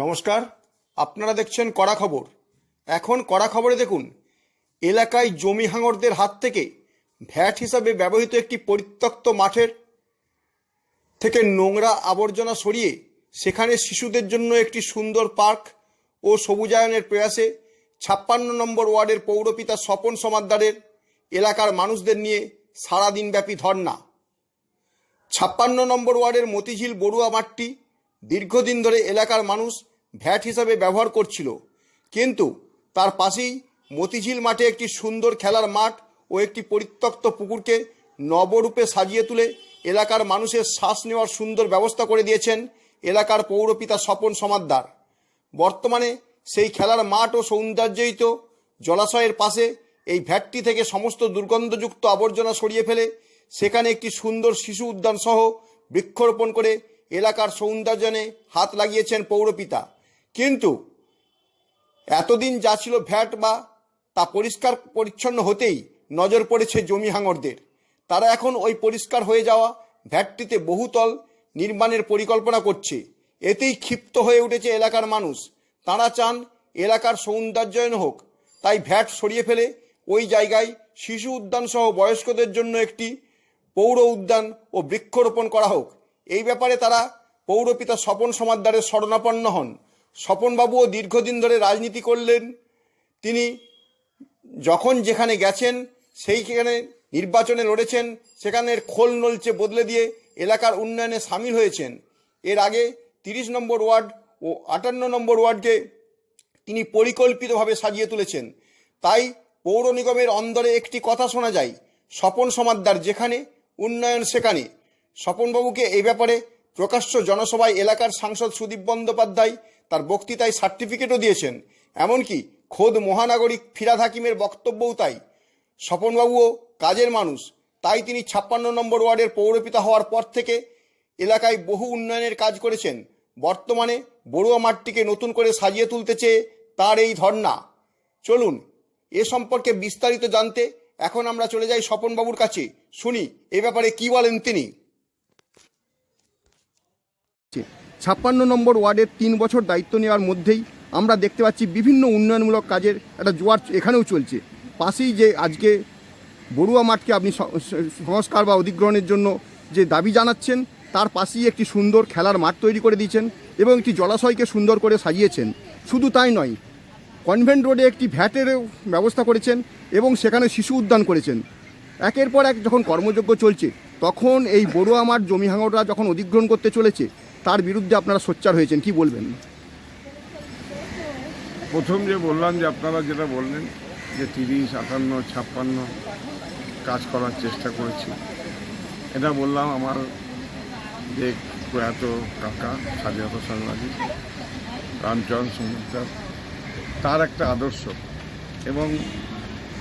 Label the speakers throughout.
Speaker 1: নমস্কার, আপনারা দেখছেন কড়া খবর। এখন কড়া খবরে দেখুন, এলাকায় জমি হাঙরদের হাত থেকে ভ্যাট হিসাবে ব্যবহৃত একটি পরিত্যক্ত মাঠের থেকে নোংরা আবর্জনা সরিয়ে সেখানে শিশুদের জন্য একটি সুন্দর পার্ক ও সবুজায়নের প্রয়াসে ছাপ্পান্ন নম্বর ওয়ার্ডের পৌরপিতা স্বপন সমাদ্দারের এলাকার মানুষদের নিয়ে সারাদিনব্যাপী ধর্না ছাপ্পান্ন নম্বর ওয়ার্ডের মতিঝিল বড়ুয়া মাঠটি দীর্ঘদিন ধরে এলাকার মানুষ ভ্যাট হিসাবে ব্যবহার করছিল। কিন্তু তার পাশেই মতিঝিল মাঠে একটি সুন্দর খেলার মাঠ ও একটি পরিত্যক্ত পুকুরকে নবরূপে সাজিয়ে তুলে এলাকার মানুষের শ্বাস নেওয়ার সুন্দর ব্যবস্থা করে দিয়েছেন এলাকার পৌরপিতা স্বপন সমাদ্দার। বর্তমানে সেই খেলার মাঠ ও সৌন্দর্যয়িত জলাশয়ের পাশে এই ভ্যাটটি থেকে সমস্ত দুর্গন্ধযুক্ত আবর্জনা সরিয়ে ফেলে সেখানে একটি সুন্দর শিশু উদ্যান সহ বৃক্ষরোপণ করে এলাকার সৌন্দর্যনে হাত লাগিয়েছেন পৌরপিতা। কিন্তু এতদিন যা ছিল ভ্যাট বা তা পরিষ্কার পরিচ্ছন্ন হতেই নজর পড়েছে জমি হাঙরদের। তারা এখন ওই পরিষ্কার হয়ে যাওয়া ভ্যাটটিতে বহুতল নির্মাণের পরিকল্পনা করছে। এতেই ক্ষিপ্ত হয়ে উঠেছে এলাকার মানুষ। তারা চান এলাকার সৌন্দর্যায়ন হোক। তাই ভ্যাট সরিয়ে ফেলে ওই জায়গায় শিশু উদ্যান সহ বয়স্কদের জন্য একটি পৌর উদ্যান ও বৃক্ষরোপণ করা হোক। এই ব্যাপারে তারা পৌরপিতা স্বপন সমাদ্দারের শরণাপন্ন হন। স্বপনবাবুও দীর্ঘদিন ধরে রাজনীতি করলেন। তিনি যখন যেখানে গেছেন, সেইখানে নির্বাচনে লড়েছেন সেখানের খোল নলচে বদলে দিয়ে এলাকার উন্নয়নে সামিল হয়েছেন। এর আগে তিরিশ নম্বর ওয়ার্ড ও আটান্ন নম্বর ওয়ার্ডকে তিনি পরিকল্পিতভাবে সাজিয়ে তুলেছেন। তাই পৌর নিগমের অন্দরে একটি কথা শোনা যায়, স্বপন সমাদ্দার যেখানে, উন্নয়ন সেখানে। স্বপনবাবুকে এই ব্যাপারে প্রকাশ্য জনসভায় এলাকার সাংসদ সুদীপ বন্দ্যোপাধ্যায় তার বক্তৃতায় সার্টিফিকেটও দিয়েছেন। এমনকি খোদ মহানাগরিক ফিরাদ হাকিমের বক্তব্যও তাই। স্বপনবাবুও কাজের মানুষ, তাই তিনি ছাপ্পান্ন নম্বর ওয়ার্ডের পৌরপিতা হওয়ার পর থেকে এলাকায় বহু উন্নয়নের কাজ করেছেন। বর্তমানে বড়ুয়া মাঠটিকে নতুন করে সাজিয়ে তুলতে চেয়ে তার এই ধর্না চলুন, এ সম্পর্কে বিস্তারিত জানতে এখন আমরা চলে যাই স্বপনবাবুর কাছে। শুনি, এ ব্যাপারে কি বলেন তিনি? ছাপ্পান্ন নম্বর ওয়ার্ডের তিন বছর দায়িত্ব নেওয়ার মধ্যেই আমরা দেখতে পাচ্ছি বিভিন্ন উন্নয়নমূলক কাজের একটা জোয়ার এখানেও চলছে। পাশেই যে আজকে বড়ুয়া মাঠকে আপনি সংস্কার বা অধিগ্রহণের জন্য যে দাবি জানাচ্ছেন, তার পাশেই একটি সুন্দর খেলার মাঠ তৈরি করে দিয়েছেন এবং একটি জলাশয়কে সুন্দর করে সাজিয়েছেন। শুধু তাই নয়, কনভেন্ট রোডে একটি ভ্যাটেরও ব্যবস্থা করেছেন এবং সেখানে শিশু উদ্যান করেছেন। একের পর এক যখন কর্মযজ্ঞ চলছে, তখন এই বড়ুয়া মাঠ জমি হাঙররা যখন অধিগ্রহণ করতে চলেছে তার বিরুদ্ধে আপনারা সোচ্চার হয়েছেন, কি বলবেন?
Speaker 2: প্রথম যে বললাম যে আপনারা যেটা বললেন, যে তিরিশ, আটান্ন, ছাপ্পান্ন কাজ করার চেষ্টা করেছি। এটা বললাম আমার যে প্রয়াত কাকা স্বাধীনতা সংগ্রামী রামচরণ সমুদ্র তার একটা আদর্শ এবং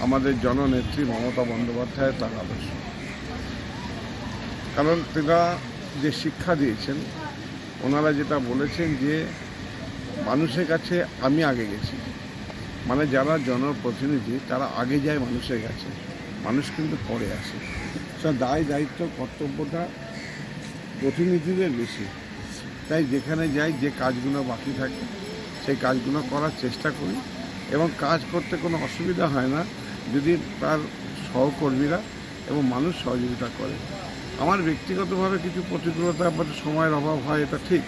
Speaker 2: আমাদের জননেত্রী মমতা বন্দ্যোপাধ্যায় তার আদর্শ। কারণ তারা যে শিক্ষা দিয়েছেন ওনারা যেটা বলেছেন যে মানুষের কাছে আমি আগে গেছি। মানে যারা জনপ্রতিনিধি, তারা আগে যায় মানুষের কাছে। মানুষ কিন্তু পরে আসে। দায় দায়িত্ব, কর্তব্যটা প্রতিনিধিদের বেশি। তাই যেখানে যাই, যে কাজগুলো বাকি থাকে, সেই কাজগুলো করার চেষ্টা করি এবং কাজ করতে কোনো অসুবিধা হয় না। যদি তার সহকর্মীরা এবং মানুষ সহযোগিতা করে। আমার ব্যক্তিগতভাবে কিছু প্রতিকূলতা বা সময়ের অভাব হয়, এটা ঠিক।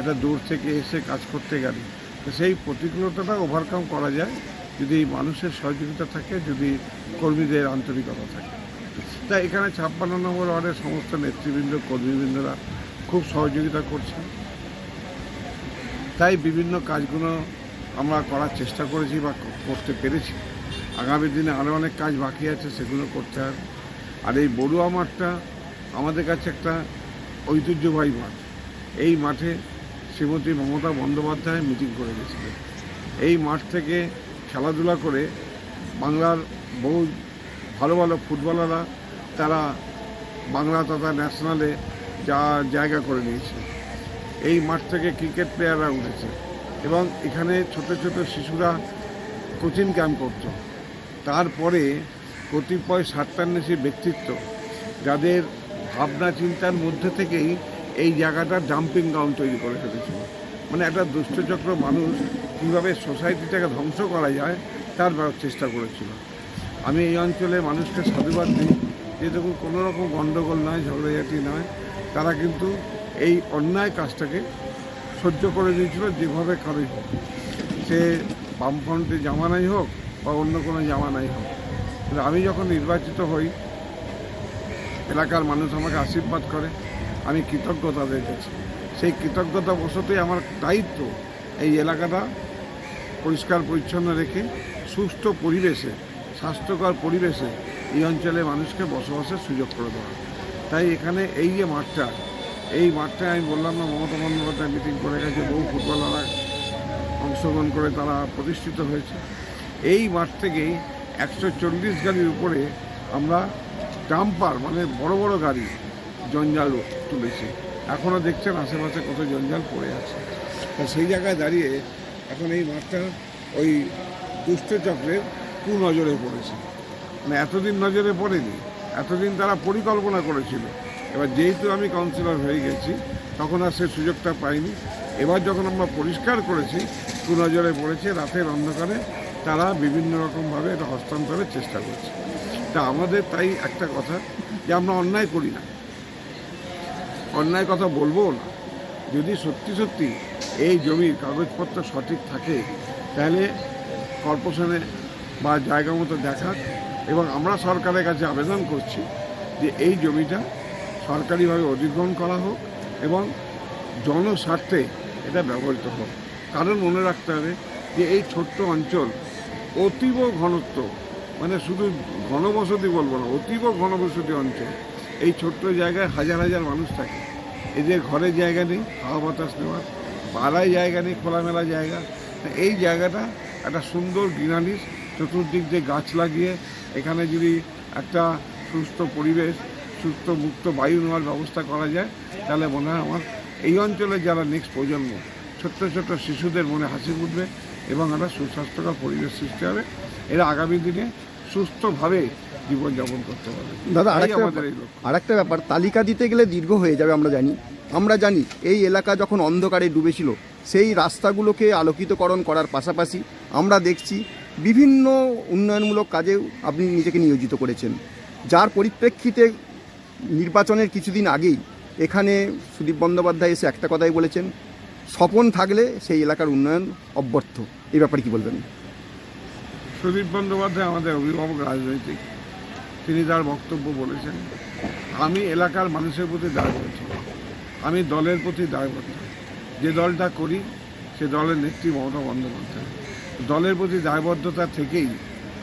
Speaker 2: এটা দূর থেকে এসে কাজ করতে গেলে। তো সেই প্রতিকূলতাটা ওভারকাম করা যায় যদি মানুষের সহযোগিতা থাকে, যদি কর্মীদের আন্তরিকতা থাকে। তাই এখানে ছাপ্পান্ন নম্বর ওয়ার্ডের সমস্ত নেতৃবৃন্দ, কর্মীবৃন্দরা খুব সহযোগিতা করছেন। তাই বিভিন্ন কাজগুলো আমরা করার চেষ্টা করেছি বা করতে পেরেছি। আগামী দিনে আরও অনেক কাজ বাকি আছে, সেগুলো করতে হবে। আর এই বড়ুয়া মাঠটা আমাদের কাছে একটা ঐতিহ্যবাহী মাঠ। এই মাঠে শ্রীমতী মমতা বন্দ্যোপাধ্যায় মিটিং করে গেছিলেন। এই মাঠ থেকে খেলাধুলা করে বাংলার বহু ভালো ভালো ফুটবলাররা তারা বাংলা তথা ন্যাশনালে যা জায়গা করে নিয়েছে। এই মাঠ থেকে ক্রিকেট প্লেয়াররা উঠেছে এবং এখানে ছোট ছোট শিশুরা কোচিং ক্যাম্প করতো। তারপরে কতিপয় স্বার্থান্বেষী ব্যক্তিত্ব যাদের ভাবনা চিন্তার মধ্যে থেকেই এই জায়গাটা ডাম্পিং গ্রাউন্ড তৈরি করে ফেলেছিল মানে একটা দুষ্টচক্র মানুষ কীভাবে সোসাইটিটাকে ধ্বংস করা যায়, তার চেষ্টা করেছিল। আমি এই অঞ্চলে মানুষকে সাধুবাদ দিই যে দেখুন, কোনো রকম গণ্ডগোল নয়, ঝগড়াঝাটি নয়। তারা কিন্তু এই অন্যায় কাজটাকে সহ্য করে দিয়েছিল যেভাবে করে সে বামফ্রন্টে জামানাই হোক বা অন্য কোনো জামানাই হোক। আমি যখন নির্বাচিত হই এলাকার মানুষ আমাকে আশীর্বাদ করে। আমি কৃতজ্ঞতা কাছে সেই কৃতজ্ঞতা বশতই আমার দায়িত্ব এই এলাকাটা পরিষ্কার, পরিচ্ছন্ন রেখে সুস্থ পরিবেশে, স্বাস্থ্যকর পরিবেশে এই অঞ্চলের মানুষকে বসবাসের সুযোগ করে দেওয়া। তাই এখানে এই যে মাঠটা, এই মাঠটা আমি বললাম না, মমতা বন্দ্যোপাধ্যায় মিটিং করে গেছে, বহু ফুটবলাররা অংশগ্রহণ করে তারা প্রতিষ্ঠিত হয়েছে। এই মাঠ থেকেই একশো চল্লিশ গাড়ির উপরে আমরা ডাম্পার মানে বড় বড় গাড়ি জঞ্জাল তুলেছে। এখনও দেখছেন আশেপাশে কত জঞ্জাল পড়ে আছে। তা সেই জায়গায় দাঁড়িয়ে এখন এই মাঠটা ওই দুষ্টচক্রের কুনজরে পড়েছে। মানে এতদিন নজরে পড়েনি, এতদিন তারা পরিকল্পনা করেছিল। এবার যেহেতু আমি কাউন্সিলর হয়ে গেছি, তখন আর সে সুযোগটা পাইনি। এবার যখন আমরা পরিষ্কার করেছি, কুনজরে পড়েছে, রাতের অন্ধকারে তারা বিভিন্ন রকমভাবে এটা হস্তান্তরের চেষ্টা করছে। তা আমাদের তাই একটা কথা যে আমরা অন্যায় করি না। অন্যায় কথা বলব না। যদি সত্যি সত্যি এই জমির কাগজপত্র সঠিক থাকে, তাহলে কর্পোরেশনে বা জায়গা মতো দেখাক এবং আমরা সরকারের কাছে আবেদন করছি যে এই জমিটা সরকারিভাবে অধিগ্রহণ করা হোক এবং জনস্বার্থে এটা ব্যবহৃত হোক। কারণ মনে রাখতে হবে যে এই ছোট্ট অঞ্চল অতীব ঘনত্ব মানে শুধু ঘনবসতি বলব না, অতীব ঘনবসতি অঞ্চল। এই ছোট্ট জায়গায় হাজার হাজার মানুষ থাকে। এদের ঘরে জায়গা নেই, হাওয়া বাতাস নেওয়ার পাড়ায় জায়গা নেই, খোলামেলা জায়গা। এই জায়গাটা একটা সুন্দর গ্রিনারিস চতুর্দিক দিয়ে গাছ লাগিয়ে, এখানে যদি একটা সুস্থ পরিবেশ, সুস্থ মুক্ত বায়ু নেওয়ার ব্যবস্থা করা যায়, তাহলে মনে হয় আমার এই অঞ্চলে যারা নেক্সট প্রজন্ম, ছোট্ট ছোট্ট শিশুদের মনে হাসি ফুটবে এবং একটা সুস্বাস্থ্যকর পরিবেশ সৃষ্টি হবে। এরা আগামী দিনে সুস্থভাবে জীবনযাপন করতে পারবে।
Speaker 3: দাদা ব্যাপার আরেকটা ব্যাপার তালিকা দিতে গেলে দীর্ঘ হয়ে যাবে আমরা জানি। আমরা জানি এই এলাকা যখন অন্ধকারে ডুবেছিল সেই রাস্তাগুলোকে আলোকিতকরণ করার পাশাপাশি আমরা দেখছি বিভিন্ন উন্নয়নমূলক কাজেও আপনি নিজেকে নিয়োজিত করেছেন। যার পরিপ্রেক্ষিতে নির্বাচনের কিছুদিন আগেই এখানে সুদীপ বন্দ্যোপাধ্যায় এসে একটা কথাই বলেছেন স্বপন থাকলে সেই এলাকার উন্নয়ন অব্যর্থ। এই ব্যাপারে কি বলবেন?
Speaker 2: সুদীপ বন্দ্যোপাধ্যায় আমাদের অভিভাবক রাজনৈতিক। তিনি তার বক্তব্য বলেছেন, আমি এলাকার মানুষের প্রতি দায়বদ্ধ। আমি দলের প্রতি দায়বদ্ধ। যে দলটা করি, সে দলের নেত্রী মমতা বন্দ্যোপাধ্যায়। দলের প্রতি দায়বদ্ধতা থেকেই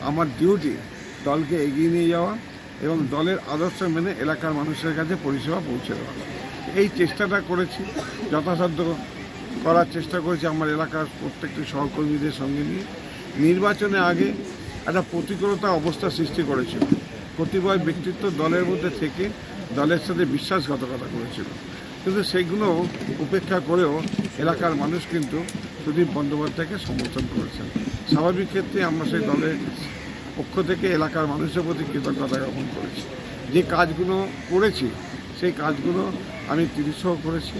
Speaker 2: আমার ডিউটি দলকে এগিয়ে নিয়ে যাওয়া এবং দলের আদর্শ মেনে এলাকার মানুষের কাছে পরিষেবা পৌঁছে দেওয়া। এই চেষ্টাটা করেছি, যথাসাধ্য করার চেষ্টা করেছি আমার এলাকার প্রত্যেকটি সহকর্মীদের সঙ্গে নিয়ে। নির্বাচনে আগে একটা প্রতিকূলতা অবস্থা সৃষ্টি করেছিল। কতিপয় ব্যক্তিত্ব দলের মধ্যে থেকে দলের সাথে বিশ্বাসঘাতকতা করেছিল। কিন্তু সেগুলো উপেক্ষা করেও এলাকার মানুষ কিন্তু সুদীপ বন্দ্যোপাধ্যায়কে সমর্থন করেছেন। স্বাভাবিক ক্ষেত্রে আমরা সেই দলের পক্ষ থেকে এলাকার মানুষের প্রতি কৃতজ্ঞতা জ্ঞাপন করেছি। যে কাজগুলো করেছি, সেই কাজগুলো আমি তিরিশও করেছি,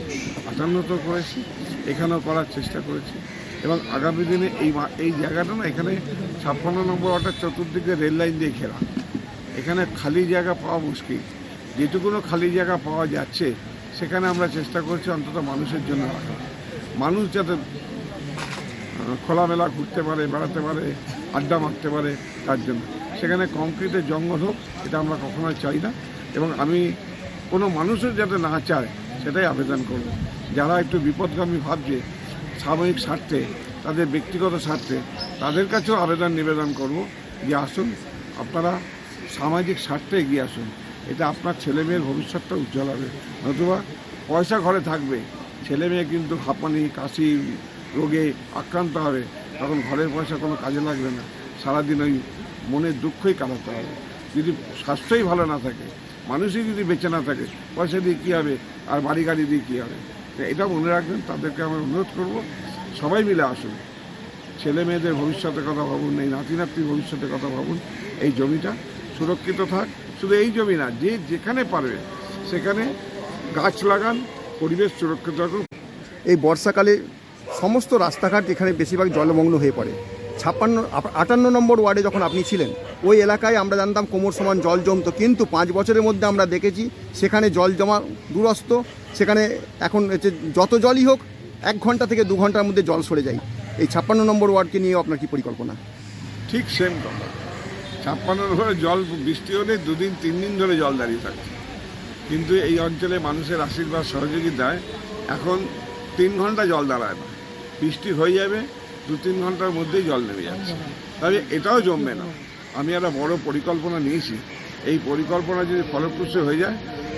Speaker 2: আটান্নতেও করেছি, এখানেও করার চেষ্টা করেছি। এবং আগামী দিনে এই এই জায়গাটা না, এখানে ছাপ্পান্ন নম্বর ওয়ার্ডের চতুর্দিকে রেল লাইন দিয়ে ঘেরা। এখানে খালি জায়গা পাওয়া মুশকিল। যেটুকুনো খালি জায়গা পাওয়া যাচ্ছে, সেখানে আমরা চেষ্টা করছি অন্তত মানুষের জন্য রাখা মানুষ যাতে খোলামেলা ঘুরতে পারে, বেড়াতে পারে, আড্ডা মারতে পারে, তার জন্য। সেখানে কংক্রিটের জঙ্গল হোক, এটা আমরা কখনোই চাই না। এবং আমি, কোনো মানুষের যাতে না চায়, সেটাই আবেদন করব। যারা একটু বিপদগামী ভাবছে সাময়িক স্বার্থে, তাদের ব্যক্তিগত স্বার্থে তাদের কাছেও আবেদন নিবেদন করব যে আসুন, আপনারা সামাজিক স্বার্থে এগিয়ে আসুন। এটা আপনার ছেলে মেয়ের ভবিষ্যৎটা উজ্জ্বল হবে। নতুবা পয়সা ঘরে থাকবে। ছেলে মেয়ে কিন্তু হাঁপানি, কাশি, রোগে আক্রান্ত হবে। তখন ঘরের পয়সা কোনো কাজে লাগবে না। সারাদিন ওই মনের দুঃখই কাটাতে হবে। যদি স্বাস্থ্যই ভালো না থাকে, মানুষই যদি বেঁচে না থাকে, পয়সা দিয়ে কী হবে? আর বাড়ি গাড়ি দিয়ে কী হবে? এটা মনে রাখবেন, তাদেরকে আমি অনুরোধ করব, সবাই মিলে আসুন। ছেলে মেয়েদের ভবিষ্যতের কথা ভাবুন, এই নাতি নাতির ভবিষ্যতের কথা ভাবুন, এই জমিটা সুরক্ষিত থাক। শুধু এই জমি না, যে যেখানে পারবে, সেখানে গাছ লাগান, পরিবেশ সুরক্ষিত রাখুন।
Speaker 3: এই বর্ষাকালে সমস্ত রাস্তাঘাট এখানে বেশিরভাগ জলমগ্ন হয়ে পড়ে। ছাপ্পান্ন, আটান্ন নম্বর ওয়ার্ডে যখন আপনি ছিলেন, ওই এলাকায় আমরা জানতাম কোমর সমান জল জমতো। কিন্তু পাঁচ বছরের মধ্যে আমরা দেখেছি, সেখানে জল জমা দুরস্ত, সেখানে এখন হচ্ছে যত জলই হোক, এক ঘণ্টা থেকে দু ঘণ্টার মধ্যে জল সরে যায়। এই ছাপ্পান্ন নম্বর ওয়ার্ডকে নিয়ে আপনার কি পরিকল্পনা?
Speaker 2: ঠিক সেম কথা। ছাপ্পান্ন ধরে জল বৃষ্টি হলে দুদিন, তিন দিন ধরে জল দাঁড়িয়ে থাকছে। কিন্তু এই অঞ্চলে মানুষের আশীর্বাদ, সহযোগিতায় এখন তিন ঘণ্টা জল দাঁড়ায় না। বৃষ্টি হয়ে যাবে দু তিন ঘণ্টার মধ্যেই জল নেমে যাচ্ছে। তবে এটাও জমবে না। আমি একটা বড় পরিকল্পনা নিয়েছি। এই পরিকল্পনা যদি ফলপ্রসূ হয়ে যায়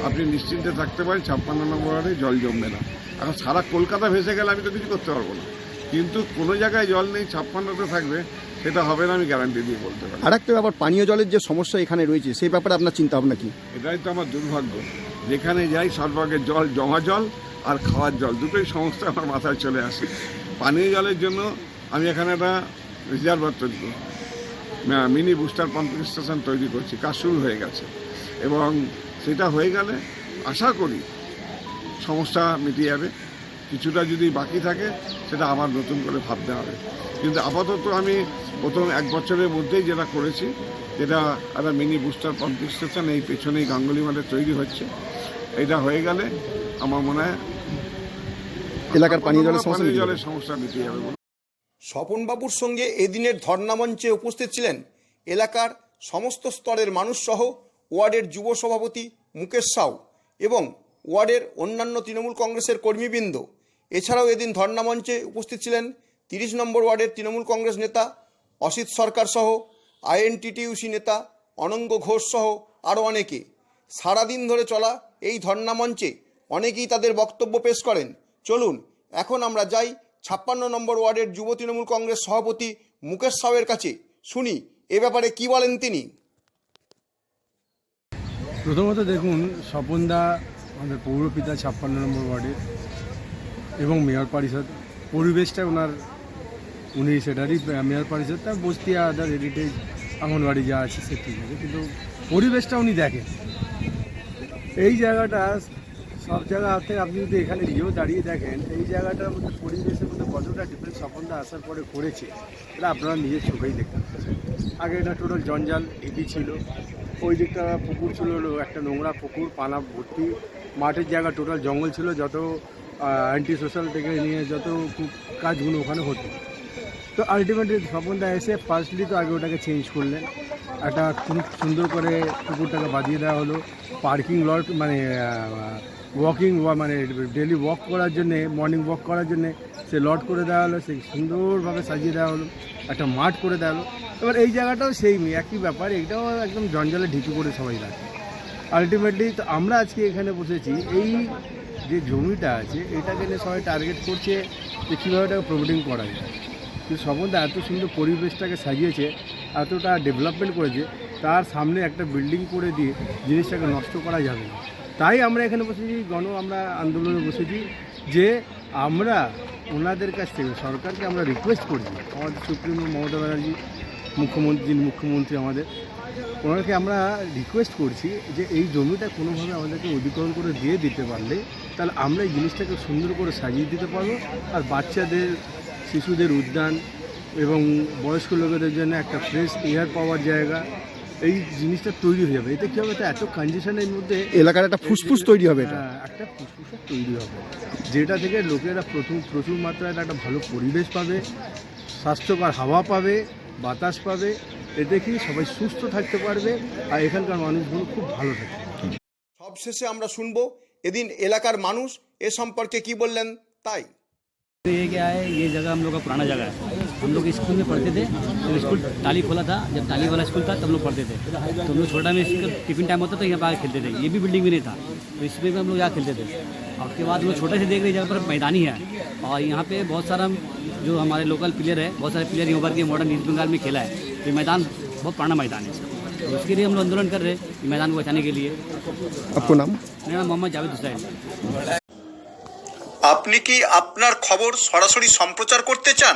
Speaker 2: আপনি নিশ্চিন্তে থাকতে পারেন ছাপ্পান্ন নম্বর ওয়ার্ডে জল জমবে না। এখন সারা কলকাতা ভেসে গেলে আমি তো কিছু করতে পারব না। কিন্তু কোনো জায়গায় জল নেই ছাপ্পান্নতে থাকবে সেটা হবে না আমি গ্যারান্টি দিয়ে বলতে পারি।
Speaker 3: আর একটা ব্যাপার পানীয় জলের যে সমস্যা এখানে রয়েছে সেই ব্যাপারে আপনার চিন্তা ভাবনা কি?
Speaker 2: এটাই তো আমার দুর্ভাগ্য। যেখানে যাই সর্বাগে জল জমা জল আর খাওয়ার জল দুটোই সমস্যা আমার মাথায় চলে আসে। পানীয় জলের জন্য আমি এখানে একটা রিজার্ভার তৈরি করব মিনি বুস্টার পাম্পিং স্টেশন তৈরি করছি কাজ শুরু হয়ে গেছে। এবং সেটা হয়ে গেলে আশা করি সমস্যা মিটিয়ে যাবে। কিছুটা যদি বাকি থাকে সেটা আবার নতুন করে ভাবতে হবে। কিন্তু আপাতত আমি প্রথম এক বছরের মধ্যেই যেটা করেছি যেটা একটা মিনি বুস্টার পাম্পিং স্টেশন এই পেছনেই গাঙ্গুলি মাঠে তৈরি হচ্ছে। এটা হয়ে গেলে আমার মনে হয়
Speaker 3: এলাকার পানীয় জলের সমস্যা মিটে
Speaker 2: সমস্যা মিটিয়ে যাবে
Speaker 1: স্বপনবাবুর সঙ্গে এদিনের ধর্নামঞ্চে উপস্থিত ছিলেন এলাকার সমস্ত স্তরের মানুষ সহ ওয়ার্ডের যুব সভাপতি মুকেশ সাউ এবং ওয়ার্ডের অন্যান্য তৃণমূল কংগ্রেসের কর্মীবৃন্দ। এছাড়াও এদিন ধর্নামঞ্চে উপস্থিত ছিলেন তিরিশ নম্বর ওয়ার্ডের তৃণমূল কংগ্রেস নেতা অসিত সরকার সহ, আইএনটিটিউসি নেতা অনঙ্গ ঘোষ সহ আরও অনেকে। সারাদিন ধরে চলা এই ধর্নামঞ্চে অনেকেই তাদের বক্তব্য পেশ করেন। চলুন, এখন আমরা যাই ছাপ্পান্ন নম্বর ওয়ার্ডের যুব তৃণমূল কংগ্রেস সভাপতি মুকেশ সাউয়ের কাছে। শুনি, এ ব্যাপারে কি বলেন তিনি?
Speaker 4: প্রথমত দেখুন স্বপনদা আমাদের পৌরপিতা ছাপ্পান্ন নম্বর ওয়ার্ডের এবং মেয়র পরিষদ। পরিবেশটা ওনার, উনি সেটারই, মেয়র পরিষদ তার বস্তি আদার হেরিটেজ আঙ্গনবাড়ি যা আছে সে ঠিক আছে, কিন্তু পরিবেশটা উনি দেখেন। এই জায়গাটা, সব জায়গা থেকে আপনি যদি এখানে নিজেও দাঁড়িয়ে দেখেন, এই জায়গাটার মধ্যে পরিবেশের কতটা ডিফারেন্স স্বপনদা আসার পরে করেছে এটা আপনারা নিজের চোখেই দেখতে আগে এটা টোটাল জঞ্জাল ঢিপি ছিল। ওই দিকটা পুকুর ছিল, একটা নোংরা পুকুর, পানা ভর্তি। মাঠের জায়গা টোটাল জঙ্গল ছিল, যত অ্যান্টি সোশ্যাল থেকে নিয়ে যত কাজগুলো ওখানে হতো। তো আলটিমেটলি স্বপনদা এসে ফার্স্টলি তো আগে ওটাকে চেঞ্জ করলেন। একটা খুব সুন্দর করে পুকুরটাকে বাঁধিয়ে দেওয়া হলো। পার্কিং লট মানে ওয়াকিং মানে ডেলি ওয়াক করার জন্যে মর্নিং ওয়াক করার জন্যে সে লট করে দেওয়া হলো সেই সুন্দরভাবে সাজিয়ে দেওয়া হলো, একটা মাঠ করে দেওয়া হলো। এবার এই জায়গাটাও সেই একই ব্যাপার, এটাও একদম জঞ্জালে ঢিপি করে সবাই রাখে আলটিমেটলি তো আমরা আজকে এখানে বসেছি, এই যে জমিটা আছে, এটাকে নিয়ে সবাই টার্গেট করছে যে কীভাবে এটাকে প্রমোটিং করা যায়। কিন্তু সম্বন্ধে এত সুন্দর পরিবেশটাকে সাজিয়েছে, এতটা ডেভেলপমেন্ট করেছে, তার সামনে একটা বিল্ডিং করে দিয়ে জিনিসটাকে নষ্ট করা যাবে না। তাই আমরা এখানে বসেছি, গণ আমরা আন্দোলনে বসেছি যে আমরা ওনাদের কাছ থেকে, সরকারকে আমরা রিকোয়েস্ট করছি, আমাদের সুপ্রিম মমতা ব্যানার্জি, মুখ্যমন্ত্রী, যিনি মুখ্যমন্ত্রী আমাদের, ওনাকে আমরা রিকোয়েস্ট করছি যে এই জমিটা কোনোভাবে আমাদেরকে অধিকরণ করে দিয়ে দিতে পারলে, তাহলে আমরা এই জিনিসটাকে সুন্দর করে সাজিয়ে দিতে পারব। আর বাচ্চাদের, শিশুদের উদ্যান এবং বয়স্ক লোকেদের জন্য একটা ফ্রেশ এয়ার পাওয়ার জায়গা এই জিনিসটা তৈরি হয়ে যাবে এতে কী হবে তো এত কনজেশনের মধ্যে
Speaker 3: এলাকার একটা ফুসফুস তৈরি হবে এটা
Speaker 4: হ্যাঁ, একটা ফুসফুসের তৈরি হবে যেটা থেকে লোকেরা প্রচুর প্রচুর মাত্রায় একটা ভালো পরিবেশ পাবে স্বাস্থ্যকর হাওয়া পাবে বাতাস পাবে এতে কি সবাই সুস্থ থাকতে পারবে আর এখানকার মানুষগুলো খুব ভালো থাকবে
Speaker 1: সবশেষে আমরা শুনব এদিন এলাকার মানুষ এ সম্পর্কে কি বললেন তাই
Speaker 5: तो ये क्या है ये जगह हम लोग का पुराना जगह है हम लोग स्कूल में पढ़ते थे जब स्कूल टाली खोला था जब टाली वाला स्कूल था तब लोग पढ़ते थे तो हम लोग छोटा में इसका टिफिन टाइम होता तो यहाँ पर आके खेलते थे ये भी बिल्डिंग भी नहीं था तो इसमें भी हम लोग यहाँ खेलते थे और उसके बाद हम लोग छोटे से देख रहे जगह पर मैदानी है और यहाँ पे बहुत सारा जो हमारे लोकल प्लेयर है बहुत सारे प्लेयर यहाँ पर के मॉडर्न ईस्ट बंगाल में खेला है तो ये मैदान बहुत पुराना मैदान है तो उसके लिए हम लोग आंदोलन कर रहे हैं ये मैदान को बचाने के लिए
Speaker 3: आपको नाम
Speaker 5: मेरा नाम मोहम्मद जावेद हुसैन
Speaker 1: আপনি কি আপনার খবর সরাসরি সম্প্রচার করতে চান